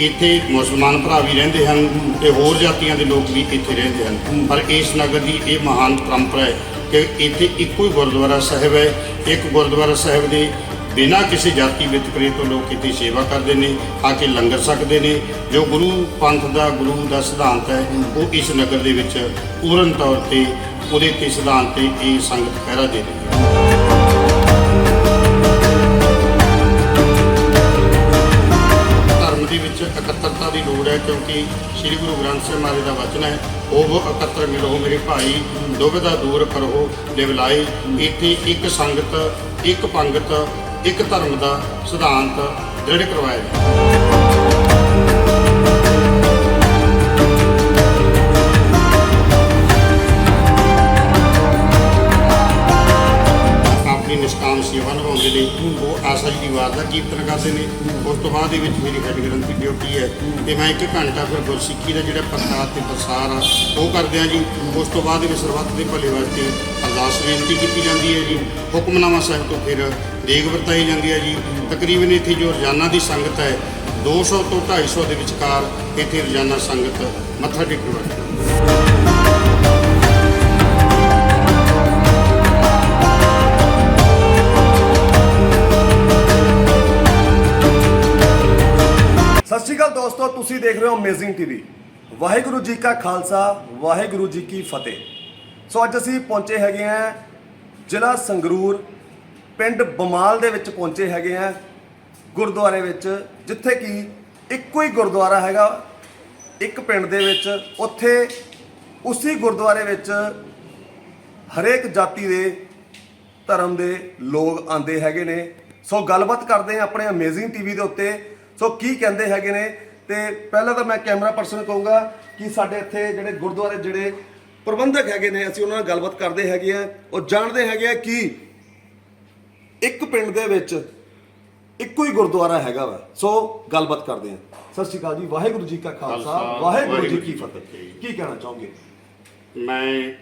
ਇੱਥੇ ਮੁਸਲਮਾਨ ਭਰਾ ਵੀ ਰਹਿੰਦੇ ਹਨ ਤੇ ਹੋਰ ਜਾਤੀਆਂ ਦੇ ਲੋਕ ਵੀ ਇੱਥੇ ਰਹਿੰਦੇ ਹਨ। ਪਰ ਇਸ ਨਗਰ ਦੀ ਇਹ ਮਹਾਨ ਪਰੰਪਰਾ ਹੈ ਕਿ ਇੱਥੇ ਇੱਕੋ ਹੀ ਗੁਰਦੁਆਰਾ ਸਾਹਿਬ ਹੈ। ਇੱਕ ਗੁਰਦੁਆਰਾ ਸਾਹਿਬ ਦੇ ਬਿਨਾਂ ਕਿਸੇ ਜਾਤੀ ਵਿਤਕਰੇ ਤੋਂ ਲੋਕ ਇੱਥੇ ਸੇਵਾ ਕਰਦੇ ਨੇ ਆ ਕੇ ਲੰਗਰ ਸਕਦੇ ਨੇ। ਜੋ ਗੁਰੂ ਪੰਥ ਦਾ, ਗੁਰੂ ਦਾ ਸਿਧਾਂਤ ਹੈ, ਉਹ ਇਸ ਨਗਰ ਦੇ ਵਿੱਚ ਪੂਰਨ ਤੌਰ ਤੇ, ਉਹਦੇ ਤੇ ਸਿਧਾਂਤ ਤੇ ਇਹ ਸੰਗਤ ਪਹਿਰਾ ਦੇ ਰਹੀ ਲੋੜ ਸ੍ਰੀ ਗੁਰੂ ਗ੍ਰੰਥ ਸਾਹਿਬ ਮਹਾਰਾਜ ਦਾ ਵਚਨ ਹੈ, ਉਹ ਇਕੱਤਰ ਮਿਲੋ ਮੇਰੇ ਭਾਈ ਦੁਬਿਧਾ ਦੂਰ ਕਰੋ, ਲਿਵਲਾਈ, ਇੱਥੇ ਇੱਕ ਸੰਗਤ, ਇੱਕ ਪੰਗਤ, ਇੱਕ ਧਰਮ ਦਾ ਸਿਧਾਂਤ ਦ੍ਰਿੜ ਕਰਵਾਇਆ ਜਾਂਦਾ ਆਪਣੀ ਨਿਸ਼ਕਾਮ ਸੇਵਾ ਨਿਭਾਉਂਦੇ ਨੇ ਉਹ ਆਸਾ ਜੀ ਦੀ ਵਾਰ ਦਾ ਕੀਰਤਨ ਕਰਦੇ ਨੇ? ਉਸ ਤੋਂ ਬਾਅਦ ਦੇ ਵਿੱਚ ਮੇਰੀ ਹੈਡ ਦੀ ਡਿਊਟੀ ਹੈ। ਤੇ ਮੈਂ ਇੱਕ ਘੰਟਾ ਫਿਰ ਗੁਰਸਿੱਖੀ ਦਾ ਜਿਹੜਾ ਪ੍ਰਚਾਰ ਤੇ ਪ੍ਰਸਾਰ ਆ, ਉਹ ਕਰਦੇ ਆ ਜੀ। ਉਸ ਤੋਂ ਬਾਅਦ ਵਿੱਚ ਸਰਬੱਤ ਦੇ ਭਲੇ ਵਾਸਤੇ ਅਰਦਾਸ ਬੇਨਤੀ ਕੀਤੀ ਜਾਂਦੀ ਹੈ ਜੀ। ਹੁਕਮਨਾਮਾ ਸਾਹਿਬ ਤੋਂ ਫਿਰ ਦੇਗ ਵਰਤਾਈ ਜਾਂਦੀ ਹੈ ਜੀ। ਤਕਰੀਬਨ ਇੱਥੇ ਜੋ ਰੋਜ਼ਾਨਾ ਦੀ ਸੰਗਤ ਹੈ 200 ਤੋਂ 250 ਦੇ ਵਿਚਕਾਰ ਇੱਥੇ ਰੋਜ਼ਾਨਾ ਸੰਗਤ ਮੱਥਾ ਟੇਕਣ ਵਾਸਤੇ। ਅਕਾਲ ਦੋਸਤੋ, ਤੁਸੀਂ ਦੇਖ ਰਹੇ ਹੋ ਅਮੇਜ਼ਿੰਗ ਟੀਵੀ ਵਾਹਿਗੁਰੂ ਜੀ ਕਾ ਖਾਲਸਾ, ਵਾਹਿਗੁਰੂ ਜੀ ਕੀ ਫਤਿਹ। ਸੋ ਅੱਜ ਅਸੀਂ ਪਹੁੰਚੇ ਹੈਗੇ ਆ ਜ਼ਿਲ੍ਹਾ ਸੰਗਰੂਰ, ਪਿੰਡ ਬਮਾਲ ਦੇ ਵਿੱਚ ਪਹੁੰਚੇ ਹੈਗੇ ਆ ਗੁਰਦੁਆਰੇ ਵਿੱਚ, ਜਿੱਥੇ ਕਿ ਇੱਕੋ ਹੀ ਗੁਰਦੁਆਰਾ ਹੈਗਾ। ਇੱਕ ਪਿੰਡ ਦੇ ਵਿੱਚ, ਉੱਥੇ ਉਸੇ ਗੁਰਦੁਆਰੇ ਵਿੱਚ ਹਰੇਕ ਜਾਤੀ ਦੇ ਧਰਮ ਦੇ ਲੋਕ ਆਂਦੇ ਹੈਗੇ ਨੇ। ਸੋ ਗੱਲਬਾਤ ਕਰਦੇ ਆ ਆਪਣੇ ਅਮੇਜ਼ਿੰਗ ਟੀਵੀ ਦੇ ਉੱਤੇ। ਸੋ ਕੀ ਕਹਿੰਦੇ ਹੈਗੇ ਨੇ? ਤੇ ਪਹਿਲਾਂ ਤਾਂ ਮੈਂ ਕੈਮਰਾ ਪਰਸਨ ਕਹੂੰਗਾ ਕਿ ਸਾਡੇ ਇੱਥੇ ਜਿਹੜੇ ਗੁਰਦੁਆਰੇ ਜਿਹੜੇ ਪ੍ਰਬੰਧਕ ਹੈਗੇ ਨੇ ਅਸੀਂ ਉਹਨਾਂ ਨਾਲ ਗੱਲਬਾਤ ਕਰਦੇ ਹੈਗੇ ਆ ਉਹ ਜਾਣਦੇ ਹੈਗੇ ਆ ਕਿ ਇੱਕ ਪਿੰਡ ਦੇ ਵਿੱਚ ਇੱਕੋ ਹੀ ਗੁਰਦੁਆਰਾ ਹੈਗਾ ਵਾ। ਸੋ ਗੱਲਬਾਤ ਕਰਦੇ ਆ ਸਤਿ ਸ਼੍ਰੀ ਅਕਾਲ ਜੀ। ਵਾਹਿਗੁਰੂ ਜੀ ਕਾ ਖਾਲਸਾ। ਵਾਹਿਗੁਰੂ ਜੀ ਕੀ ਫਤਿਹ। ਫਤਿਹ। ਕੀ ਕਹਿਣਾ ਚਾਹੋਗੇ? ਮੈਂ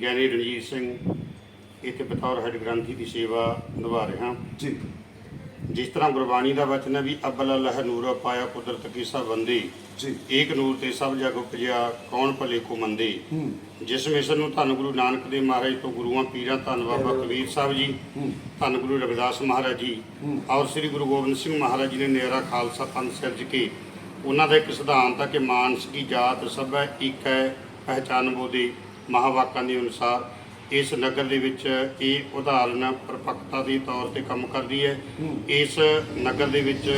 ਗਿਆਨੀ ਰਣਜੀਤ ਸਿੰਘ ਇੱਥੇ ਬਤੌਰ ਹੈਡ ਗ੍ਰੰਥੀ ਦੀ ਸੇਵਾ ਨਿਭਾ ਰਿਹਾ। ਜੀ। ਜਿਸ ਤਰ੍ਹਾਂ ਗੁਰਬਾਣੀ ਦਾ ਵਚਨ ਹੈ ਵੀ ਅਬਲ ਅੱਲਾਹ ਨੂਰ ਪਾਇਆ ਕੁਦਰਤ ਕੀ ਸਭ ਬੰਦੀ। ਜੀ। ਏਕ ਨੂਰ ਤੇ ਸਭ ਜਗ ਉਪਜਿਆ ਕੌਣ ਭਲੇ ਕੋ ਮੰਦੇ? ਜਿਸ ਮਿਸ਼ਨ ਨੂੰ ਧੰਨ ਗੁਰੂ ਨਾਨਕ ਦੇ ਮਹਾਰਾਜ ਤੋਂ ਗੁਰੂਆਂ ਪੀਰਾਂ ਧੰਨ ਬਾਬਾ ਕਬੀਰ ਸਾਹਿਬ ਜੀ ਧੰਨ ਗੁਰੂ ਰਵਿਦਾਸ ਮਹਾਰਾਜ ਜੀ। ਔਰ ਸ੍ਰੀ ਗੁਰੂ ਗੋਬਿੰਦ ਸਿੰਘ ਮਹਾਰਾਜ ਜੀ ਨੇ ਨੇਰਾ ਖਾਲਸਾ ਪੰਥ ਸਿਰਜ ਕੇ ਉਹਨਾਂ ਦਾ ਇੱਕ ਸਿਧਾਂਤ ਹੈ ਕਿ ਮਾਨਸ ਕੀ ਜਾਤ ਸਭ ਹੈ ਇੱਕ ਹੈ ਪਹਿਚਾਨ ਬੋਦੇ ਮਹਾਵਾਕਾਂ ਦੇ ਅਨੁਸਾਰ। ਇਸ ਨਗਰ ਦੇ ਵਿੱਚ ਇਹ ਉਦਾਹਰਨ ਪਰਪੱਕਤਾ ਦੇ ਤੌਰ ਤੇ ਕੰਮ ਕਰਦੀ ਹੈ। ਇਸ ਨਗਰ ਦੇ ਵਿੱਚ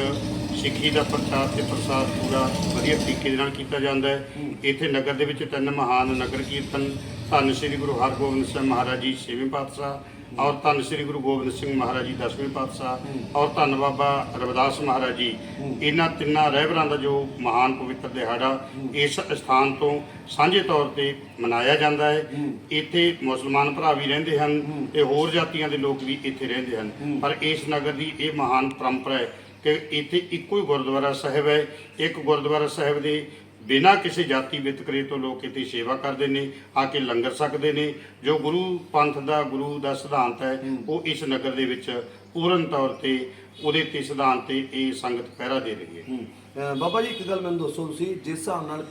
ਸਿੱਖੀ ਦਾ ਪ੍ਰਚਾਰ ਤੇ ਪ੍ਰਸਾਰ ਪੂਰਾ ਵਧੀਆ ਤਰੀਕੇ ਦੇ ਨਾਲ ਕੀਤਾ ਜਾਂਦਾ ਹੈ। ਇੱਥੇ ਨਗਰ ਦੇ ਵਿੱਚ ਤਿੰਨ ਮਹਾਨ ਨਗਰ ਕੀਰਤਨ ਧੰਨ ਸ੍ਰੀ ਗੁਰੂ ਹਰਗੋਬਿੰਦ ਸਿੰਘ ਮਹਾਰਾਜ ਜੀ ਛੇਵੇਂ ਪਾਤਸ਼ਾਹ ਔਰ ਧੰਨ ਸ੍ਰੀ ਗੁਰੂ ਗੋਬਿੰਦ ਸਿੰਘ ਮਹਾਰਾਜ ਜੀ, ਦਸਵੇਂ ਪਾਤਸ਼ਾਹ ਔਰ ਧੰਨ ਬਾਬਾ ਰਵਿਦਾਸ ਮਹਾਰਾਜ ਜੀ। ਇਹਨਾਂ ਤਿੰਨਾਂ ਰਹਿਬਰਾਂ ਦਾ ਜੋ ਮਹਾਨ ਪਵਿੱਤਰ ਦਿਹਾੜਾ ਇਸ ਸਥਾਨ ਤੋਂ ਸਾਂਝੇ ਤੌਰ ਤੇ ਮਨਾਇਆ ਜਾਂਦਾ ਹੈ। ਇੱਥੇ ਮੁਸਲਮਾਨ ਭਰਾ ਵੀ ਰਹਿੰਦੇ ਹਨ ਤੇ ਹੋਰ ਜਾਤੀਆਂ ਦੇ ਲੋਕ ਵੀ ਇੱਥੇ ਰਹਿੰਦੇ ਹਨ। ਪਰ ਇਸ ਨਗਰ ਦੀ ਇਹ ਮਹਾਨ ਪਰੰਪਰਾ ਹੈ ਕਿ ਇੱਥੇ ਇੱਕੋ ਹੀ ਗੁਰਦੁਆਰਾ ਸਾਹਿਬ ਹੈ। ਇੱਕ ਗੁਰਦੁਆਰਾ ਸਾਹਿਬ ਦੇ ਬਿਨਾਂ ਕਿਸੇ ਜਾਤੀ ਵਿਤਕਰੇ ਤੋਂ ਲੋਕ ਇੱਥੇ ਸੇਵਾ ਕਰਦੇ ਨੇ ਆ ਕੇ ਲੰਗਰ ਛਕਦੇ ਨੇ। ਜੋ ਗੁਰੂ ਪੰਥ ਦਾ ਗੁਰੂ ਦਾ ਸਿਧਾਂਤ ਹੈ ਉਹ ਇਸ ਨਗਰ ਦੇ ਵਿੱਚ ਪੂਰਨ ਤੌਰ ਤੇ ਉਹਦੇ ਤੇ ਸਿਧਾਂਤ ਤੇ ਇਹ ਸੰਗਤ ਪਹਿਰਾ ਦੇ ਰਹੀ ਹੈ। ਬਾਬਾ ਜੀ ਇੱਕ ਗੱਲ ਮੈਨੂੰ ਦੱਸੋ ਤੁਸੀਂ ਜਿਸ ਹਿਸਾਬ ਨਾਲ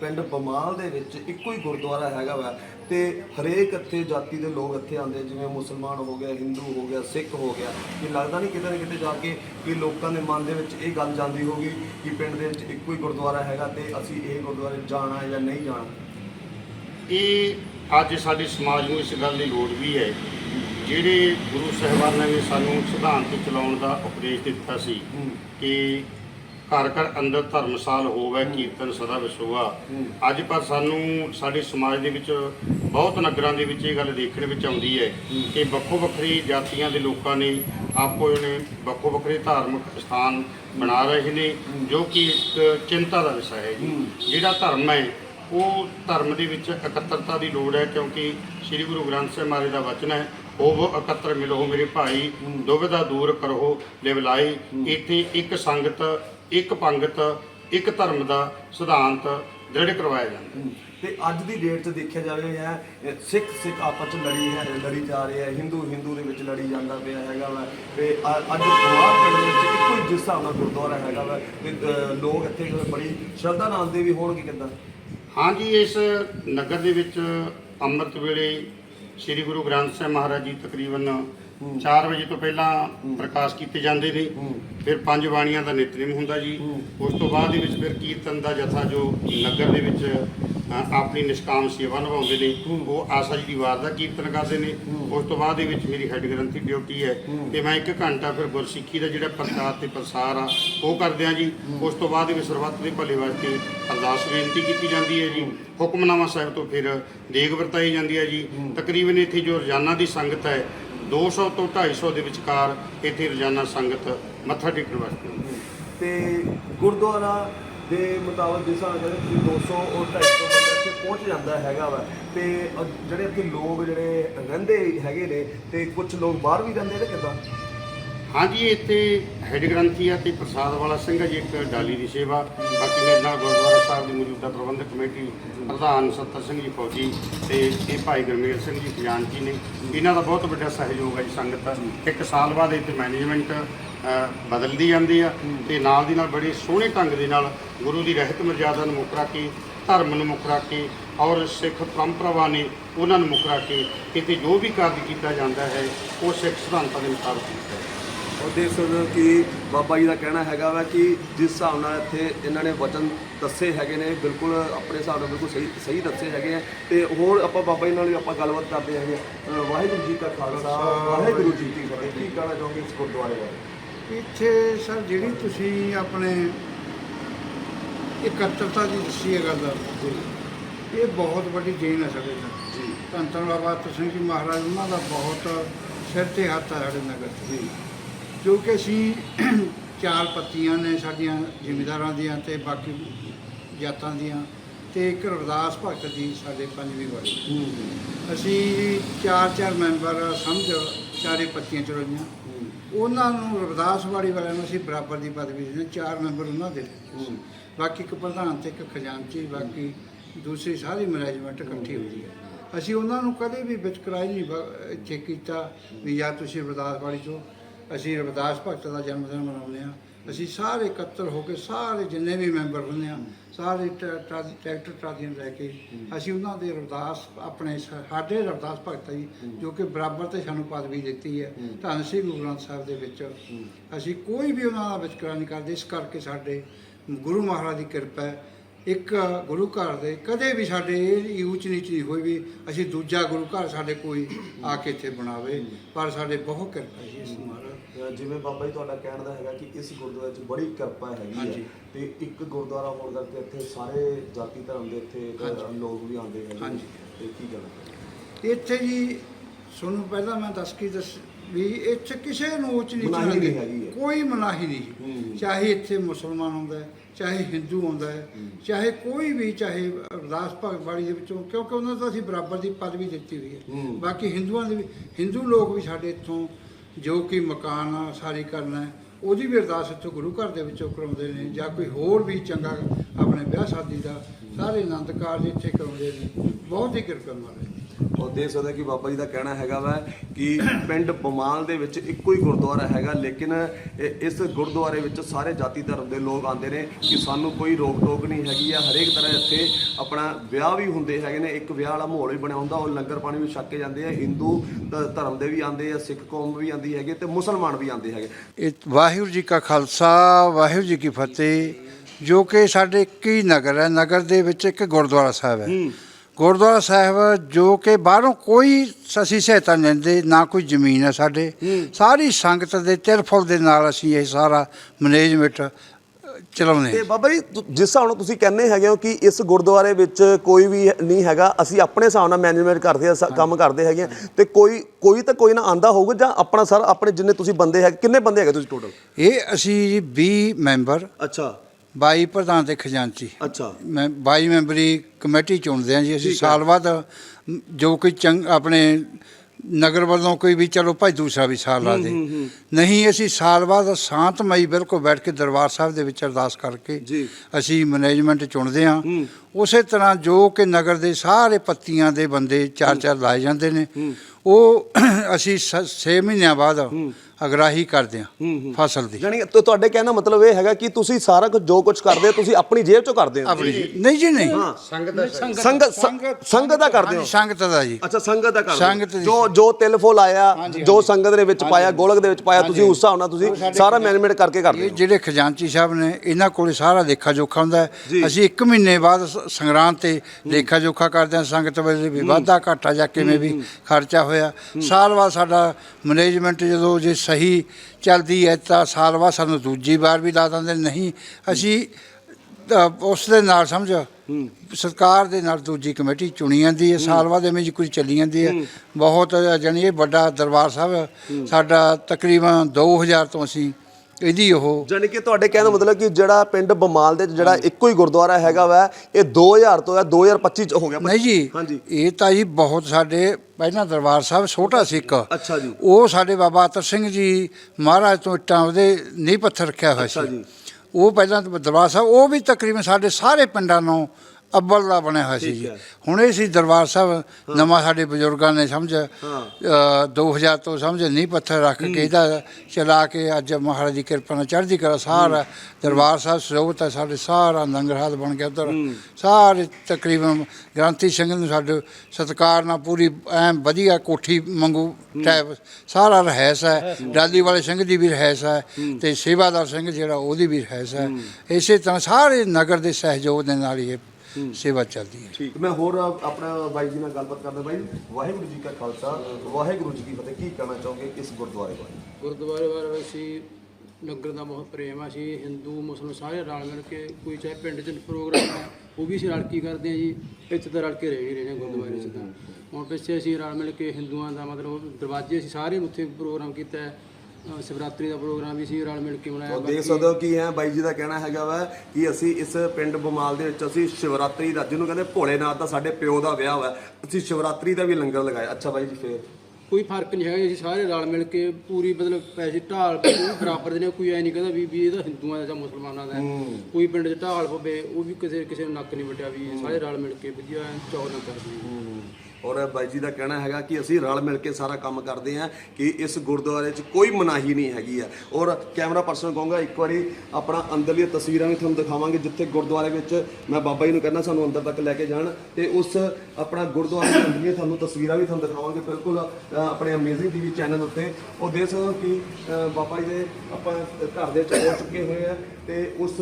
ਪਿੰਡ ਬਮਾਲ ਦੇ ਵਿੱਚ ਇੱਕੋ ਹੀ ਗੁਰਦੁਆਰਾ ਹੈਗਾ ਵਾ ਤੇ ਹਰੇਕ ਇੱਥੇ ਜਾਤੀ ਦੇ ਲੋਕ ਇੱਥੇ ਆਉਂਦੇ ਜਿਵੇਂ ਮੁਸਲਮਾਨ ਹੋ ਗਿਆ ਹਿੰਦੂ ਹੋ ਗਿਆ ਸਿੱਖ ਹੋ ਗਿਆ ਇਹ ਲੱਗਦਾ ਨਹੀਂ ਕਿਤੇ ਨਾ ਕਿਤੇ ਜਾ ਕੇ ਕਿ ਲੋਕਾਂ ਦੇ ਮਨ ਦੇ ਵਿੱਚ ਇਹ ਗੱਲ ਜਾਂਦੀ ਹੋਗੀ ਕਿ ਪਿੰਡ ਦੇ ਵਿੱਚ ਇੱਕੋ ਹੀ ਗੁਰਦੁਆਰਾ ਹੈਗਾ ਤੇ ਅਸੀਂ ਇਹ ਗੁਰਦੁਆਰੇ ਜਾਣਾ ਜਾਂ ਨਹੀਂ ਜਾਣਾ। ਇਹ ਅੱਜ ਸਾਡੇ ਸਮਾਜ ਨੂੰ ਇਸ ਗੱਲ ਦੀ ਲੋੜ ਵੀ ਹੈ। ਜਿਹੜੇ ਗੁਰੂ ਸਾਹਿਬਾਨਾਂ ਨੇ ਸਾਨੂੰ ਸਿਧਾਂਤ ਚਲਾਉਣ ਦਾ ਉਪਦੇਸ਼ ਦਿੱਤਾ ਸੀ ਕਿ ਘਰ ਘਰ ਅੰਦਰ ਧਰਮਸਾਲ ਹੋਵੇ ਕੀਰਤਨ ਸਦਾ ਵਿਸੋਆ ਹੂੰ। ਅੱਜ ਪਰ ਸਾਨੂੰ ਸਾਡੇ ਸਮਾਜ ਦੇ ਵਿੱਚ ਬਹੁਤ ਨਗਰਾਂ ਦੇ ਵਿੱਚ ਇਹ ਗੱਲ ਦੇਖਣ ਵਿੱਚ ਆਉਂਦੀ ਹੈ ਕਿ ਵੱਖੋ ਵੱਖਰੀ ਜਾਤੀਆਂ ਦੇ ਲੋਕਾਂ ਨੇ ਆਪੋ ਨੇ ਵੱਖੋ ਵੱਖਰੇ ਧਾਰਮਿਕ ਸਥਾਨ ਬਣਾ ਰਹੇ ਨੇ ਜੋ ਕਿ ਇੱਕ ਚਿੰਤਾ ਦਾ ਵਿਸ਼ਾ ਹੈ ਜੀ। ਹੂੰ। ਜਿਹੜਾ ਧਰਮ ਹੈ ਉਹ ਧਰਮ ਦੇ ਵਿੱਚ ਇਕੱਤਰਤਾ ਦੀ ਲੋੜ ਹੈ ਕਿਉਂਕਿ ਸ੍ਰੀ ਗੁਰੂ ਗ੍ਰੰਥ ਸਾਹਿਬ ਮਹਾਰਾਜ ਦਾ ਵਚਨ ਹੈ ਉਹ ਇਕੱਤਰ ਮਿਲੋ ਮੇਰੇ ਭਾਈ ਦੁਬਿਧਾ ਦੂਰ ਕਰੋ ਲਿਵਲਾਈ ਇੱਥੇ ਇੱਕ ਸੰਗਤ ਇੱਕ ਪੰਗਤ ਇੱਕ ਧਰਮ ਦਾ ਸਿਧਾਂਤ ਜਿਹੜੇ ਕਰਵਾਏ ਜਾਂਦੇ। ਤੇ ਅੱਜ ਦੀ ਡੇਟ 'ਚ ਦੇਖਿਆ ਜਾਵੇ ਹੈ ਸਿੱਖ ਸਿੱਖ ਆਪਸ 'ਚ ਲੜੀ ਹੈ ਲੜੀ ਜਾ ਰਹੇ ਹੈ ਹਿੰਦੂ ਹਿੰਦੂ ਦੇ ਵਿੱਚ ਲੜੀ ਜਾਂਦਾ ਪਿਆ ਹੈਗਾ ਵਾ। ਤੇ ਅ- ਅੱਜ ਬਾਹਰ ਪਿੰਡ ਦੇ ਵਿੱਚ ਇੱਕੋ ਹੀ ਜਿਸ ਹਿਸਾਬ ਨਾਲ ਗੁਰਦੁਆਰਾ ਹੈਗਾ ਵਾ ਤੇ ਅ, ਲੋਕ ਇੱਥੇ ਬੜੀ ਸ਼ਰਧਾ ਨਾਲ ਆਉਂਦੇ ਵੀ ਹੋਣਗੇ ਕਿੱਦਾਂ? ਹਾਂਜੀ ਇਸ ਨਗਰ ਦੇ ਵਿੱਚ ਅੰਮ੍ਰਿਤ ਵੇਲੇ ਸ੍ਰੀ ਗੁਰੂ ਗ੍ਰੰਥ ਸਾਹਿਬ ਮਹਾਰਾਜ ਜੀ ਤਕਰੀਬਨ 4 ਵਜੇ ਤੋਂ ਪਹਿਲਾਂ ਪ੍ਰਕਾਸ਼ ਕੀਤੇ ਜਾਂਦੇ ਨੇ। ਫਿਰ ਪੰਜ ਬਾਣੀਆਂ ਦਾ ਨਿਤਨੇਮ ਹੁੰਦਾ ਜੀ। ਉਸ ਤੋਂ ਬਾਅਦ ਦੇ ਵਿੱਚ ਫਿਰ ਕੀਰਤਨ ਦਾ ਜਥਾ ਜੋ ਨਗਰ ਦੇ ਵਿੱਚ ਆਪਣੀ ਨਿਸ਼ਕਾਮ ਸੇਵਾ ਨਿਭਾਉਂਦੇ ਨੇ, ਉਹ ਆਸਾ ਜੀ ਦੀ ਵਾਰ ਦਾ ਕੀਰਤਨ ਕਰਦੇ ਨੇ। ਉਸ ਤੋਂ ਬਾਅਦ ਦੇ ਵਿੱਚ ਮੇਰੀ ਹੈੱਡ ਗ੍ਰੰਥੀ ਡਿਊਟੀ ਹੈ ਤੇ ਮੈਂ ਇੱਕ ਘੰਟਾ ਫਿਰ ਗੁਰਸਿੱਖੀ ਦਾ ਜਿਹੜਾ ਪ੍ਰਚਾਰ ਤੇ ਪ੍ਰਸਾਰ ਆ, ਉਹ ਕਰਦੇ ਆ ਜੀ। ਉਸ ਤੋਂ ਬਾਅਦ ਦੇ ਵਿੱਚ ਸਰਬੱਤ ਦੇ ਭਲੇ ਵਾਸਤੇ ਅਰਦਾਸ ਬੇਨਤੀ ਕੀਤੀ ਜਾਂਦੀ ਹੈ ਜੀ। ਹੁਕਮਨਾਮਾ ਸਾਹਿਬ ਤੋਂ ਫਿਰ ਦੇਗ ਵਰਤਾਈ ਜਾਂਦੀ ਹੈ ਜੀ। ਤਕਰੀਬਨ ਇੱਥੇ ਜੋ ਰੋਜ਼ਾਨਾ ਦੀ ਸੰਗਤ ਹੈ 200 ਤੋਂ 250 ਦੇ ਵਿਚਕਾਰ ਇੱਥੇ ਰੋਜ਼ਾਨਾ ਸੰਗਤ ਮੱਥਾ ਟੇਕਣ ਵਾਸਤੇ ਆਉਂਦੀ ਹੈ। ਤੇ ਗੁਰਦੁਆਰਾ ਦੇ ਮੁਤਾਬਕ ਜਿਸ ਹਿਸਾਬ ਨਾਲ ਤੁਸੀਂ 200 ਔਰ 250 ਬੰਦਾ ਇੱਥੇ ਪਹੁੰਚ ਜਾਂਦਾ ਹੈਗਾ ਵਾ ਤੇ ਅ, ਜਿਹੜੇ ਇੱਥੇ ਲੋਕ ਜਿਹੜੇ ਰਹਿੰਦੇ ਹੈਗੇ ਨੇ ਤੇ ਕੁਝ ਲੋਕ ਬਾਹਰ ਵੀ ਰਹਿੰਦੇ ਨੇ ਕਿੱਦਾਂ ਹਾਂਜੀ ਇੱਥੇ ਹੈੱਡ ਗ੍ਰੰਥੀ ਆ ਤੇ ਪ੍ਰਸਾਦ ਵਾਲਾ ਸਿੰਘ ਆ ਜੀ, ਇੱਕ ਡਾਲੀ ਦੀ ਸੇਵਾ। ਬਾਕੀ ਮੇਰੇ ਨਾਲ ਗੁਰਦੁਆਰਾ ਸਾਹਿਬ ਦੀ ਮੌਜੂਦਾ ਪ੍ਰਬੰਧਕ ਕਮੇਟੀ ਪ੍ਰਧਾਨ ਸੱਤਰ ਸਿੰਘ ਜੀ ਫੌਜੀ ਤੇ ਇਹ ਭਾਈ ਗੁਰਮੇਲ ਸਿੰਘ ਜੀ ਖਜ਼ਾਨਚੀ ਨੇ। ਇਹਨਾਂ ਦਾ ਬਹੁਤ ਵੱਡਾ ਸਹਿਯੋਗ ਹੈ ਜੀ ਸੰਗਤ ਦਾ। ਇੱਕ ਸਾਲ ਬਾਅਦ ਇੱਥੇ ਮੈਨੇਜਮੈਂਟ ਬਦਲਦੀ ਜਾਂਦੀ ਆ ਤੇ ਨਾਲ ਦੀ ਨਾਲ ਬੜੇ ਸੋਹਣੇ ਢੰਗ ਦੇ ਨਾਲ ਗੁਰੂ ਦੀ ਰਹਿਤ ਮਰਜ਼ਾਦਾ ਨੂੰ ਮੁੱਖ ਰੱਖ ਕੇ, ਧਰਮ ਨੂੰ ਮੁੱਖ ਰੱਖ ਕੇ ਔਰ ਸਿੱਖ ਪਰੰਪਰਾਵਾਂ ਨੇ ਉਹਨਾਂ ਨੂੰ ਮੁੱਖ ਰੱਖ ਕੇ, ਇੱਥੇ ਜੋ ਵੀ ਕਾਰਜ ਕੀਤਾ ਜਾਂਦਾ ਹੈ, ਉਹ ਸਿੱਖ ਸਿਧਾਂਤਾਂ ਦੇ ਮੁਤਾਬਕ ਦੇਖ ਸਕਦੇ ਹੋ ਕਿ ਬਾਬਾ ਜੀ ਦਾ ਕਹਿਣਾ ਹੈਗਾ ਵਾ ਕਿ ਜਿਸ ਹਿਸਾਬ ਨਾਲ ਇੱਥੇ ਇਹਨਾਂ ਨੇ ਵਚਨ ਦੱਸੇ ਹੈਗੇ ਨੇ ਬਿਲਕੁਲ ਆਪਣੇ ਹਿਸਾਬ ਨਾਲ ਬਿਲਕੁਲ ਸਹੀ ਸਹੀ ਦੱਸੇ ਹੈਗੇ ਆ। ਤੇ ਹੋਰ ਆਪਾਂ ਬਾਬਾ ਜੀ ਨਾਲ ਵੀ ਆਪਾਂ ਗੱਲਬਾਤ ਕਰਦੇ ਹੈਗੇ ਆ। ਵਾਹਿਗੁਰੂ ਜੀ ਕਾ ਖਾਲਸਾ ਵਾਹਿਗੁਰੂ ਜੀ ਕੀ ਫਤਿਹ। ਕੀ ਕਹਿਣਾ ਚਾਹੋਗੇ ਇਸ ਗੁਰਦੁਆਰੇ ਬਾਰੇ? ਇੱਥੇ ਸਰ ਜਿਹੜੀ ਤੁਸੀਂ ਆਪਣੇ ਇਕੱਤਰਤਾ ਦੀ ਦੱਸੀ ਹੈ ਗੱਲ ਇਹ ਬਹੁਤ ਵੱਡੀ ਦੇਣ ਹੈ ਸਾਡੇ ਨਾਲ। ਜੀ। ਧੰਨ ਧੰਨ ਬਾਬਾ ਸਿੰਘ ਜੀ ਮਹਾਰਾਜ ਉਹਨਾਂ ਦਾ ਬਹੁਤ ਸਿਰ ਤੇ ਹੱਥ ਹੈ ਸਾਡੇ ਨਗਰ 'ਚ। ਜੀ। ਜੋ ਕਿ ਅਸੀਂ ਚਾਰ ਪੱਤੀਆਂ ਨੇ ਸਾਡੀਆਂ ਜ਼ਿਮੀਂਦਾਰਾਂ ਦੀਆਂ ਤੇ ਬਾਕੀ ਜਾਤਾਂ ਦੀਆਂ ਤੇ ਇੱਕ ਰਵਿਦਾਸ ਭਗਤ ਦੀ ਸਾਡੇ ਪੰਜਵੀਂ ਵਾਰੀ। ਅਸੀਂ ਚਾਰ ਚਾਰ ਮੈਂਬਰ ਸਮਝ ਚਾਰੇ ਪੱਤੀਆਂ ਚ ਰਹੀਆਂ। ਉਹਨਾਂ ਨੂੰ ਰਵਿਦਾਸ ਵਾੜੀ ਵਾਲਿਆਂ ਨੂੰ ਅਸੀਂ ਬਰਾਬਰ ਦੀ ਪਦਵੀ ਹਾਂ। ਚਾਰ ਮੈਂਬਰ ਉਹਨਾਂ ਦੇ। ਬਾਕੀ ਇੱਕ ਪ੍ਰਧਾਨ ਤੇ ਇੱਕ ਖਜ਼ਾਨਚੀ ਬਾਕੀ ਦੂਸਰੀ ਸਾਰੀ ਮੈਨੇਜਮੈਂਟ ਇਕੱਠੀ ਹੁੰਦੀ ਹੈ। ਅਸੀਂ ਉਹਨਾਂ ਨੂੰ ਕਦੇ ਵੀ ਵਿਤਕਰਾ ਨਹੀਂ ਇੱਥੇ ਕੀਤਾ ਵੀ ਜਾਂ ਤੁਸੀਂ ਰਵਿਦਾਸ ਵਾਲੀ ਤੋਂ ਅਸੀਂ ਰਵਿਦਾਸ ਭਗਤ ਦਾ ਜਨਮ ਦਿਨ ਮਨਾਉਂਦੇ ਹਾਂ। ਅਸੀਂ ਸਾਰੇ ਇਕੱਤਰ ਹੋ ਕੇ ਸਾਰੇ ਜਿੰਨੇ ਵੀ ਮੈਂਬਰ ਹੁੰਦੇ ਆ ਸਾਰੇ ਟਰੈਕਟਰ ਟਰਾਲੀਆਂ ਲੈ ਕੇ ਅਸੀਂ ਉਹਨਾਂ ਦੇ ਰਵਿਦਾਸ ਆਪਣੇ ਸਾਡੇ ਰਵਿਦਾਸ ਭਗਤ ਜੀ ਜੋ ਕਿ ਬਰਾਬਰ ਤੇ ਸਾਨੂੰ ਪਦਵੀ ਦਿੱਤੀ ਹੈ ਧੰਨ ਸ੍ਰੀ ਗੁਰੂ ਗ੍ਰੰਥ ਸਾਹਿਬ ਦੇ ਵਿੱਚ। ਅਸੀਂ ਕੋਈ ਵੀ ਉਹਨਾਂ ਦਾ ਵਿਤਕਰਾ ਨਹੀਂ ਕਰਦੇ ਇਸ ਕਰਕੇ ਸਾਡੇ ਗੁਰੂ ਮਹਾਰਾਜ ਦੀ ਕਿਰਪਾ ਹੈ। ਇੱਕ ਗੁਰੂ ਘਰ ਦੇ ਕਦੇ ਵੀ ਸਾਡੇ ਇਹ ਉੱਚ ਨੀਚ ਨਹੀਂ ਹੋਈ ਵੀ ਅਸੀਂ ਦੂਜਾ ਗੁਰੂ ਘਰ ਸਾਡੇ ਕੋਈ ਆ ਕੇ ਇੱਥੇ ਬਣਾਵੇ ਪਰ ਸਾਡੇ ਬਹੁਤ ਕਿਰਪਾ ਜੀ ਇਸ ਮਹਾਰਾਜ ਜਿਵੇਂ ਬਾਬਾ ਜੀ ਤੁਹਾਡਾ ਕਹਿਣ ਦਾ ਹੈਗਾ ਕਿ ਇਸ ਗੁਰਦੁਆਰੇ 'ਚ ਬੜੀ ਕਿਰਪਾ ਹੈਗੀ ਹੈ। ਤੇ ਇੱਕ ਗੁਰਦੁਆਰਾ ਹੋਣ ਕਰਕੇ ਇੱਥੇ ਸਾਰੇ ਜਾਤੀ ਧਰਮ ਦੇ ਇੱਥੇ। ਲੋਕ ਵੀ ਆਉਂਦੇ ਹੈਗੇ ਹਾਂਜੀ। ਤੇ ਕੀ ਕਹਿਣਾ ਇੱਥੇ ਜੀ ਤੁਹਾਨੂੰ ਪਹਿਲਾਂ ਮੈਂ ਦੱਸ ਕੀ ਦੱਸ ਵੀ ਇੱਥੇ ਕਿਸੇ ਨੂੰ ਉੱਚ ਨੀਚ ਨਹੀਂ। ਕੋਈ ਮਨਾਹੀ ਨਹੀਂ। ਚਾਹੇ ਇੱਥੇ ਮੁਸਲਮਾਨ ਆਉਂਦਾ ਚਾਹੇ ਹਿੰਦੂ ਆਉਂਦਾ ਹੈ ਚਾਹੇ ਕੋਈ ਵੀ ਚਾਹੇ ਅਰਦਾਸ ਭਗਤ ਵਾਲੀ ਦੇ ਵਿੱਚੋਂ ਕਿਉਂਕਿ ਉਹਨਾਂ ਤੋਂ ਅਸੀਂ ਬਰਾਬਰ ਦੀ ਪਦਵੀ ਦਿੱਤੀ ਹੋਈ ਹੈ ਹੂੰ। ਬਾਕੀ ਹਿੰਦੂਆਂ ਦੇ ਵੀ ਹਿੰਦੂ ਲੋਕ ਵੀ ਸਾਡੇ ਇੱਥੋਂ ਜੋ ਕਿ ਮਕਾਨ ਆ ਸਾਰੀ ਕਰਨਾ ਉਹਦੀ ਵੀ ਅਰਦਾਸ ਇੱਥੋਂ ਗੁਰੂ ਘਰ ਦੇ ਵਿੱਚੋਂ ਕਰਾਉਂਦੇ ਨੇ, ਜਾਂ ਕੋਈ ਹੋਰ ਵੀ ਚੰਗਾ ਆਪਣੇ ਵਿਆਹ ਸ਼ਾਦੀ ਦਾ, ਸਾਰੇ ਆਨੰਦ ਕਾਰਜ ਇੱਥੇ ਕਰਾਉਂਦੇ ਨੇ। ਬਹੁਤ ਹੀ ਕਿਰਪਾ ਮਾਰੇ ਉਹ ਦੇਖ ਸਕਦੇ ਕਿ ਬਾਬਾ ਜੀ ਦਾ ਕਹਿਣਾ ਹੈਗਾ ਵਾ ਕਿ ਪਿੰਡ ਬਮਾਲ ਦੇ ਵਿੱਚ ਇੱਕੋ ਹੀ ਗੁਰਦੁਆਰਾ ਹੈਗਾ ਲੇਕਿਨ ਇਸ ਗੁਰਦੁਆਰੇ ਵਿੱਚ ਸਾਰੇ ਜਾਤੀ ਧਰਮ ਦੇ ਲੋਕ ਆਉਂਦੇ ਨੇ ਕਿ ਸਾਨੂੰ ਕੋਈ ਰੋਕ ਟੋਕ ਨਹੀਂ ਹੈਗੀ ਆ। ਹਰੇਕ ਤਰ੍ਹਾਂ ਇੱਥੇ ਆਪਣਾ ਵਿਆਹ ਵੀ ਹੁੰਦੇ ਹੈਗੇ ਨੇ ਇੱਕ ਵਿਆਹ ਵਾਲਾ ਮਾਹੌਲ ਵੀ ਬਣਿਆ ਹੁੰਦਾ ਉਹ ਲੰਗਰ ਪਾਣੀ ਵੀ ਛਕ ਕੇ ਜਾਂਦੇ ਆ ਹਿੰਦੂ ਧਰਮ ਦੇ ਵੀ ਆਉਂਦੇ ਆ ਸਿੱਖ ਕੌਮ ਵੀ ਆਉਂਦੀ ਹੈਗੀ ਤੇ ਮੁਸਲਮਾਨ ਵੀ ਆਉਂਦੇ ਹੈਗੇ। ਇਹ ਵਾਹਿਗੁਰੂ ਜੀ ਕਾ ਖਾਲਸਾ ਵਾਹਿਗੁਰੂ ਜੀ ਕੀ ਫਤਿਹ ਜੋ ਕਿ ਸਾਡੇ ਇੱਕ ਹੀ ਨਗਰ ਹੈ ਨਗਰ ਦੇ ਵਿੱਚ ਇੱਕ ਗੁਰਦੁਆਰਾ ਸਾਹਿਬ ਹੈ। ਗੁਰਦੁਆਰਾ ਸਾਹਿਬ ਜੋ ਕਿ ਬਾਹਰੋਂ ਕੋਈ ਅਸੀਂ ਸਹਾਇਤਾ ਨਹੀਂ ਲੈਂਦੇ ਨਾ ਕੋਈ ਜ਼ਮੀਨ ਹੈ ਸਾਡੇ। ਸਾਰੀ ਸੰਗਤ ਦੇ ਤਿਰਫਲ ਦੇ ਨਾਲ ਅਸੀਂ ਇਹ ਸਾਰਾ ਮੈਨੇਜਮੈਂਟ ਚਲਾਉਂਦੇ ਤੇ ਬਾਬਾ ਜੀ ਜਿਸ ਹਿਸਾਬ ਨਾਲ ਤੁਸੀਂ ਕਹਿੰਦੇ ਹੈਗੇ ਹੋ ਕਿ ਇਸ ਗੁਰਦੁਆਰੇ ਵਿੱਚ ਕੋਈ ਵੀ ਨਹੀਂ ਹੈਗਾ ਅਸੀਂ ਆਪਣੇ ਹਿਸਾਬ ਨਾਲ ਮੈਨੇਜਮੈਂਟ ਕਰਦੇ ਆ ਕੰਮ ਕਰਦੇ ਹੈਗੇ ਤੇ ਕੋਈ ਕੋਈ ਤਾਂ ਕੋਈ ਨਾ ਆਂਦਾ ਹੋਊਗਾ ਜਾਂ ਆਪਣਾ ਸਰ ਆਪਣੇ ਜਿੰਨੇ ਤੁਸੀਂ ਬੰਦੇ ਹੈ ਕਿੰਨੇ ਬੰਦੇ ਹੈਗੇ ਤੁਸੀਂ ਟੋਟਲ ਇਹ ਅਸੀਂ ਜੀ 20 ਮੈਂਬਰ। ਅੱਛਾ। 22 ਪ੍ਰਧਾਨ ਤੇ ਖਜ਼ਾਨਚੀ। ਅੱਛਾ। ਮੈਂ 22 ਮੈਂਬਰੀ ਕਮੇਟੀ ਚੁਣਦੇ ਹਾਂ ਜੀ ਅਸੀਂ ਸਾਲ ਬਾਅਦ ਜੋ ਕੋਈ ਚੰਗ ਆਪਣੇ ਨਗਰ ਵੱਲੋਂ ਕੋਈ ਵੀ ਚਲੋ ਭਾਈ ਦੂਸਰਾ ਵੀ ਸਾਲ ਲਾ ਦੇ। ਨਹੀਂ ਅਸੀਂ ਸਾਲ ਬਾਅਦ ਸ਼ਾਂਤਮਈ ਬਿਲਕੁਲ ਬੈਠ ਕੇ ਦਰਬਾਰ ਸਾਹਿਬ ਦੇ ਵਿੱਚ ਅਰਦਾਸ ਕਰਕੇ। ਅਸੀਂ ਮੈਨੇਜਮੈਂਟ ਚੁਣਦੇ ਹਾਂ। ਉਸੇ ਤਰ੍ਹਾਂ ਜੋ ਕਿ ਨਗਰ ਦੇ ਸਾਰੇ ਪੱਤੀਆਂ ਦੇ ਬੰਦੇ ਚਾਰ ਚਾਰ ਲਾਏ ਜਾਂਦੇ ਨੇ। ਉਹ ਅਸੀਂ 6 ਮਹੀਨਿਆਂ ਬਾਅਦ ਅਗਰਾਹੀ ਕਰਦੇ ਹਾਂ ਫਸਲ ਦੀ। ਕਿ ਤੁਹਾਡੇ ਕਹਿਣਾ ਮਤਲਬ ਇਹ ਹੈਗਾ ਕਿ ਤੁਸੀਂ ਸਾਰਾ ਕੁਝ ਜੋ ਕੁਝ ਕਰਦੇ ਹੋ ਤੁਸੀਂ ਆਪਣੀ ਜੇਬ ਚੋਂ ਕਰਦੇ ਹੋ? ਆਪਣੀ ਨਹੀਂ ਜੀ ਨਹੀਂ। ਸੰਗਤ ਸੰਗਤ ਦਾ ਕਰਦੇ ਹੋ? ਸੰਗਤ ਦਾ ਜੀ। ਅੱਛਾ ਸੰਗਤ ਦਾ ਕਰਦੇ ਸੰਗਤ ਹੋ ਦੀ। ਜੋ ਜੋ। ਤਿਲ ਫੁੱਲ ਆਇਆ ਜੋ ਸੰਗਤ ਦੇ ਵਿੱਚ ਪਾਇਆ ਗੋਲਕ ਦੇ ਵਿੱਚ ਪਾਇਆ ਤੁਸੀਂ ਉਸ ਹਿਸਾਬ ਨਾਲ ਤੁਸੀਂ ਸਾਰਾ ਮੈਨੇਜਮੈਂਟ ਕਰਕੇ ਕਰਦੇ ਇਹ ਹੋ। ਜਿਹੜੇ ਖਜ਼ਾਨਚੀ ਸਾਹਿਬ ਨੇ ਇਹਨਾਂ ਕੋਲੇ ਸਾਰਾ ਲੇਖਾ ਜੋਖਾ ਹੁੰਦਾ ਹੈ। ਜੀ। ਅਸੀਂ 1 ਮਹੀਨੇ ਬਾਅਦ ਸ- ਸੰਗਰਾਂਦ ਤੇ ਲੇਖਾ ਜੋਖਾ ਕਰਦੇ ਹਾਂ ਸੰਗਤ ਵੇਲੇ ਵੀ ਵਾਧਾ ਘਾਟਾ ਜਾਂ ਕਿਵੇਂ ਵੀ ਖਰਚਾ ਹੋਇਆ। ਸਾਲ ਬਾਅਦ ਸਾਡਾ ਮੈਨੇਜਮੈਂਟ ਜਦੋਂ ਜੇ ਸਹੀ ਚੱਲਦੀ ਹੈ ਤਾਂ ਸਾਲ ਬਾਅਦ ਸਾਨੂੰ ਦੂਜੀ ਵਾਰ ਵੀ ਲਾ ਦਿੰਦੇ। ਨਹੀਂ ਅਸੀਂ ਤਾਂ ਉਸ ਦੇ ਨਾਲ ਸਮਝ ਸਰਕਾਰ ਦੇ ਨਾਲ ਦੂਜੀ ਕਮੇਟੀ ਚੁਣੀ ਜਾਂਦੀ ਹੈ। ਸਾਲ ਬਾਅਦ ਐਵੇਂ ਜੀ ਕੁਝ ਚੱਲੀ ਜਾਂਦੀ ਹੈ। ਬਹੁਤ ਜਾਣੀ ਇਹ ਵੱਡਾ ਦਰਬਾਰ ਸਾਹਿਬ ਸਾਡਾ ਤਕਰੀਬਨ 2000 ਤੋਂ ਅਸੀਂ ਇਹਦੀ ਉਹ। ਜਾਨੀ ਕਿ ਤੁਹਾਡੇ ਕਹਿਣ ਦਾ ਮਤਲਬ ਕਿ ਜਿਹੜਾ ਪਿੰਡ ਬਮਾਲ ਦੇ ਜਿਹੜਾ ਇੱਕੋ ਹੀ ਗੁਰਦੁਆਰਾ ਹੈਗਾ ਵਾ ਇਹ 2000 ਤੋਂ ਹੈ 2025 ਚ ਹੋ ਗਿਆ। ਨਹੀਂ ਜੀ ਇਹ ਤਾਂ ਜੀ ਬਹੁਤ ਸਾਡੇ ਪਹਿਲਾਂ ਦਰਬਾਰ ਸਾਹਿਬ ਛੋਟਾ ਸੀ ਇੱਕ। ਅੱਛਾ ਜੀ। ਉਹ ਸਾਡੇ ਬਾਬਾ ਅਤਰ ਸਿੰਘ ਜੀ ਮਹਾਰਾਜ ਤੋਂ ਇੱਟਾਂ ਉਹਦੇ ਨੀਂਹ ਪੱਥਰ ਰੱਖਿਆ ਹੋਇਆ ਅੱਛਾ ਸੀ ਜੀ। ਉਹ ਪਹਿਲਾਂ ਦਰਬਾਰ ਸਾਹਿਬ ਉਹ ਵੀ ਤਕਰੀਬਨ ਸਾਡੇ ਸਾਰੇ ਪਿੰਡਾਂ ਨੂੰ ਅੱਬਲ ਦਾ ਬਣਿਆ ਹੋਇਆ ਸੀ ਠੀਕ ਜੀ। ਹੈ। ਹੁਣ ਇਹ ਸੀ ਦਰਬਾਰ ਸਾਹਿਬ ਨਵਾਂ ਸਾਡੇ ਬਜ਼ੁਰਗਾਂ ਨੇ ਸਮਝ। ਅ, 2000 ਤੋਂ ਸਮਝ ਨੀਂਹ ਪੱਥਰ ਰੱਖ ਕੇ ਇਹਦਾ ਚਲਾ ਕੇ ਅੱਜ ਮਹਾਰਾਜ ਦੀ ਕਿਰਪਾ ਨਾਲ ਚੜ੍ਹਦੀ ਕਲਾ ਸਾਰਾ ਦਰਬਾਰ ਸਾਹਿਬ ਸਰੋਵਤ ਹੈ ਸਾਡੇ ਸਾਰਾ ਲੰਗਰਹਾਲ ਬਣ ਗਿਆ ਉਧਰ। ਸਾਰੇ ਤਕਰੀਬਨ ਗ੍ਰੰਥੀ ਸਿੰਘ ਨੂੰ ਸਾਡੇ ਸਤਕਾਰ ਨਾਲ ਪੂਰੀ ਐ ਵਧੀਆ ਕੋਠੀ ਮੰਗੂ ਟੈਪ ਸਾਰਾ ਰਹਿਸ ਹੈ। ਡਾਲੀ ਵਾਲੇ ਸਿੰਘ ਦੀ ਵੀ ਰਹਿਸ ਹੈ ਤੇ ਸੇਵਾਦਾਰ ਸਿੰਘ ਜਿਹੜਾ ਉਹਦੀ ਵੀ ਰਹਿਸ ਹੈ। ਇਸੇ ਤਰ੍ਹਾਂ ਸਾਰੇ ਨਗਰ ਦੇ ਸਹਿਯੋਗ ਦੇ ਨਾਲ ਹੀ ਇਹ ਸੇਵਾ ਚੱਲਦੀ ਹੈ। ਠੀਕ। ਮੈਂ ਹੋਰ ਆਪਣਾ ਬਾਈ ਜੀ ਨਾਲ ਗੱਲਬਾਤ ਕਰਦਾ। ਬਾਈ ਵਾਹਿਗੁਰੂ ਜੀ ਕਾ ਖਾਲਸਾ ਵਾਹਿਗੁਰੂ ਜੀ ਕੀ ਫਤਿਹ। ਕੀ ਕਹਿਣਾ ਚਾਹੋਗੇ ਇਸ ਗੁਰਦੁਆਰੇ ਬਾਰੇ? ਗੁਰਦੁਆਰੇ ਬਾਰੇ ਅਸੀਂ ਨਗਰ ਦਾ ਬਹੁਤ ਪ੍ਰੇਮ ਆ। ਅਸੀਂ ਹਿੰਦੂ ਮੁਸਲਮਾਨ ਸਾਰੇ ਰਲ ਮਿਲ ਕੇ ਕੋਈ ਚਾਹੇ ਪਿੰਡ 'ਚ ਪ੍ਰੋਗਰਾਮ ਹੈ ਉਹ ਵੀ ਅਸੀਂ ਰਲ ਕੇ ਕਰਦੇ ਹਾਂ ਜੀ। ਇੱਥੇ ਤਾਂ ਰਲ ਕੇ ਰਹਿ ਹੀ ਰਹੇ ਨੇ ਗੁਰਦੁਆਰੇ 'ਚ ਤਾਂ। ਹੁਣ ਪਿੱਛੇ ਅਸੀਂ ਰਲ ਮਿਲ ਕੇ ਹਿੰਦੂਆਂ ਦਾ ਮਤਲਬ ਦਰਵਾਜ਼ੇ ਅਸੀਂ ਸਾਰੇ ਉੱਥੇ ਪ੍ਰੋਗਰਾਮ ਕੀਤਾ ਹੈ। ਅ, ਸ਼ਿਵਰਾਤਰੀ ਦਾ ਪ੍ਰੋਗਰਾਮ ਵੀ ਅਸੀਂ ਰਲ ਮਿਲ ਕੇ ਮਨਾਇਆ। ਉਹ ਦੇਖ ਸਕਦੇ ਹੋ ਕਿ ਹੈ ਬਾਈ ਜੀ ਦਾ ਕਹਿਣਾ ਹੈਗਾ ਵਾ ਕਿ ਅਸੀਂ ਇਸ ਪਿੰਡ ਬਮਾਲ ਦੇ ਵਿੱਚ ਅਸੀਂ ਸ਼ਿਵਰਾਤਰੀ ਦਾ ਜਿਹਨੂੰ ਕਹਿੰਦੇ ਭੋਲੇਨਾਥ ਦਾ ਸਾਡੇ ਪਿਓ ਦਾ ਵਿਆਹ ਹੋਇਆ ਅਸੀਂ ਸ਼ਿਵਰਾਤਰੀ ਦਾ ਵੀ ਲੰਗਰ ਲਗਾਇਆ। ਅੱਛਾ ਬਾਈ ਜੀ ਫੇਰ? ਕੋਈ ਫ਼ਰਕ ਨਹੀਂ ਹੈਗਾ ਜੀ, ਅਸੀਂ ਸਾਰੇ ਰਲ ਮਿਲ ਕੇ ਪੂਰੀ ਮਤਲਬ ਪੈਸੇ ਢਾਲ ਪੂਰੀ ਬਰਾਬਰ ਦੇ ਨੇ ਕੋਈ ਐ ਨਹੀਂ ਕਹਿੰਦਾ ਵੀ ਵੀ ਇਹਦਾ ਹਿੰਦੂਆਂ ਦਾ ਜਾਂ ਮੁਸਲਮਾਨਾਂ ਦਾ ਹੈ। ਕੋਈ ਪਿੰਡ 'ਚ ਢਾਲ ਪਵੇ ਉਹ ਵੀ ਕਿਸੇ ਕਿਸੇ ਨੂੰ ਨੱਕ ਨਹੀਂ ਵੱਟਿਆ ਵੀ ਸਾਰੇ ਰਲ ਮਿਲ ਕੇ ਵਧੀਆ ਚੌਲ ਨਾਲ ਕਰਦੇ ਔਰ ਬਾਈ ਜੀ ਦਾ ਕਹਿਣਾ ਹੈਗਾ ਕਿ ਅਸੀਂ ਰਲ ਮਿਲ ਕੇ ਸਾਰਾ ਕੰਮ ਕਰਦੇ ਹਾਂ ਕਿ ਇਸ ਗੁਰਦੁਆਰੇ 'ਚ ਕੋਈ ਮਨਾਹੀ ਨਹੀਂ ਹੈਗੀ ਆ। ਔਰ ਕੈਮਰਾ ਪਰਸਨ ਕਹੂੰਗਾ, ਇੱਕ ਵਾਰੀ ਆਪਣਾ ਅੰਦਰਲੀਆਂ ਤਸਵੀਰਾਂ ਵੀ ਤੁਹਾਨੂੰ ਦਿਖਾਵਾਂਗੇ, ਜਿੱਥੇ ਗੁਰਦੁਆਰੇ ਵਿੱਚ ਮੈਂ ਬਾਬਾ ਜੀ ਨੂੰ ਕਹਿੰਦਾ ਸਾਨੂੰ ਅੰਦਰ ਤੱਕ ਲੈ ਕੇ ਜਾਣ ਤੇ ਉਸ ਆਪਣਾ ਗੁਰਦੁਆਰੇ ਦੇ ਅੰਦਰਲੀਆਂ ਤੁਹਾਨੂੰ ਤਸਵੀਰਾਂ ਵੀ ਤੁਹਾਨੂੰ ਦਿਖਾਵਾਂਗੇ ਬਿਲਕੁਲ ਆਪਣੇ ਅਮੇਜ਼ਿੰਗ ਟੀਵੀ ਚੈਨਲ ਉੱਤੇ। ਉਹ ਦੇਖ ਸਕਦੇ ਹੋ ਕਿ ਬਾਬਾ ਜੀ ਦੇ ਆਪਾਂ ਘਰ ਦੇ ਵਿੱਚ ਪਹੁੰਚ ਚੁੱਕੇ ਹੋਏ ਆ ਤੇ ਉਸ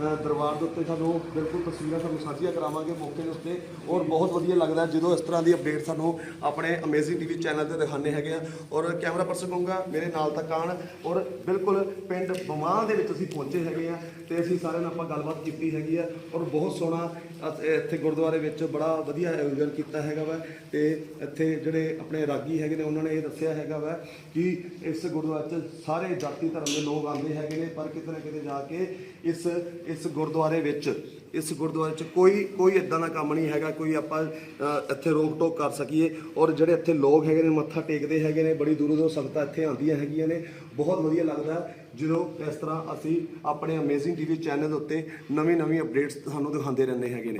ਦਰਬਾਰ ਦੇ ਉੱਤੇ ਸਾਨੂੰ ਬਿਲਕੁਲ ਤਸਵੀਰਾਂ ਤੁਹਾਨੂੰ ਸਾਂਝੀਆਂ ਕਰਾਵਾਂਗੇ ਮੌਕੇ ਦੇ ਉੱਤੇ। ਔਰ ਬਹੁਤ ਵਧੀਆ ਲੱਗਦਾ ਜਦੋਂ ਇਸ ਤਰ੍ਹਾਂ ਦੀ ਅਪਡੇਟ ਸਾਨੂੰ ਆਪਣੇ ਅਮੇਜ਼ਿੰਗ ਟੀਵੀ ਚੈਨਲ ਤੇ ਦਿਖਾਣੇ ਹੈਗੇ ਆ। ਔਰ ਕੈਮਰਾ ਪਰਸਨ ਕਹੂੰਗਾ, ਮੇਰੇ ਨਾਲ ਤੱਕ ਆਣ ਔਰ ਬਿਲਕੁਲ ਪਿੰਡ ਬਮਾਲ ਦੇ ਵਿੱਚ ਅਸੀਂ ਪਹੁੰਚੇ ਹੈਗੇ ਆ ਤੇ ਅਸੀਂ ਸਾਰਿਆਂ ਨਾਲ ਆਪਾਂ ਗੱਲਬਾਤ ਕੀਤੀ ਹੈਗੀ ਆ। ਔਰ ਬਹੁਤ ਸੋਹਣਾ ਇੱਥੇ ਗੁਰਦੁਆਰੇ ਵਿੱਚ ਬੜਾ ਵਧੀਆ ਆਯੋਜਨ ਕੀਤਾ ਹੈਗਾ ਵਾ। ਤੇ ਇੱਥੇ ਜਿਹੜੇ ਆਪਣੇ ਰਾਗੀ ਹੈਗੇ ਨੇ, ਉਹਨਾਂ ਨੇ ਇਹ ਦੱਸਿਆ ਹੈਗਾ ਵਾ ਕਿ ਇਸ ਗੁਰਦੁਆਰੇ 'ਚ ਸਾਰੇ ਜਾਤੀ ਧਰਮ ਦੇ ਲੋਕ ਆਉਂਦੇ ਹੈਗੇ ਨੇ, ਪਰ ਕਿਤੇ ਨਾ ਕਿਤੇ ਜਾ ਕੇ ਇਸ ਇਸ ਗੁਰਦੁਆਰੇ ਵਿੱਚ ਇਸ ਗੁਰਦੁਆਰੇ 'ਚ ਕੋਈ ਕੋਈ ਇਦਾਂ ਦਾ ਕੰਮ ਨਹੀਂ ਹੈਗਾ ਕੋਈ ਆਪਾਂ ਅ, ਇੱਥੇ ਰੋਕ ਟੋਕ ਕਰ ਸਕੀਏ। ਔਰ ਜਿਹੜੇ ਇੱਥੇ ਲੋਕ ਹੈਗੇ ਨੇ ਮੱਥਾ ਟੇਕਦੇ ਹੈਗੇ ਨੇ ਬੜੀ ਦੂਰੋਂ ਦੂਰੋਂ ਸੰਗਤਾਂ ਇੱਥੇ ਆਉਂਦੀਆਂ ਹੈਗੀਆਂ ਨੇ। ਬਹੁਤ ਵਧੀਆ ਲੱਗਦਾ ਹੈ ਜਦੋਂ ਇਸ ਤਰ੍ਹਾਂ ਅਸੀਂ ਆਪਣੇ ਅਮੇਜ਼ਿੰਗ ਟੀਵੀ ਚੈਨਲ ਉੱਤੇ ਨਵੀਂ ਨਵੀਂ ਅਪਡੇਟਸ ਤੁਹਾਨੂੰ ਦਿਖਾਉਂਦੇ ਰਹਿੰਦੇ ਹੈਗੇ ਨੇ।